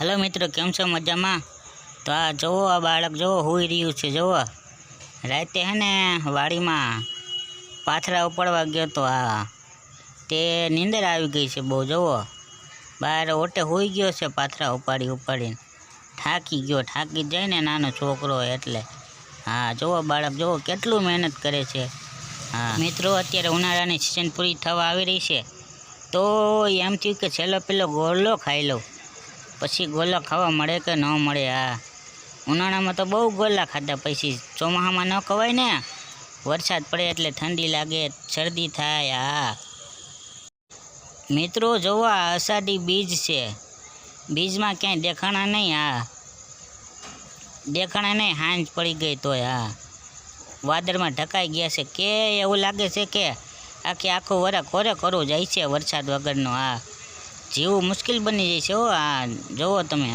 Hello મિત્રો, કેમ છો મજામાં? તો આ જુઓ આ બાળક, જુઓ હોઈ રહ્યું છે, જુઓ. રાતે હે ને વાડીમાં પાથરા ઉપાડવા ગયો તો આ તે નીંદર આવી ગઈ છે બહુ, જુઓ. બહાર ઓટે હોઈ ગયો છે પાથરા ઉપાડી ઉપાડીને. થાકી ગયો, થાકી જાય ને નાનો છોકરો એટલે. હા, જુઓ બાળક, જુઓ કેટલું મહેનત કરે છે. હા. મિત્રો, અત્યારે ઉનાળાની સિઝન પૂરી થવા આવી રહી છે. તો એમ થયું કે છેલ્લો પેલો ગોળલો ખાઈ લઉં. પછી ગોલા ખાવા મળે કે ન મળે આ? ઉનાળામાં તો બહુ ગોલા ખાધા. પછી ચોમાસામાં ન ખવાય ને? વરસાદ પડે એટલે ઠંડી લાગે, શરદી થાય આ મિત્રો, જોવો આ અષાઢી બીજ છે. બીજમાં ક્યાંય દેખાણા નહીં આ દેખાણા નહીં, હાંજ પડી ગઈ તોય આ વાદળમાં ઢકાઈ ગયા છે કે, એવું લાગે છે કે, આખે આખું વરા કોરે કોરું જાય છે વરસાદ વગરનો આ જીવું મુશ્કેલ બની જાય છે હો આ જોવો તમે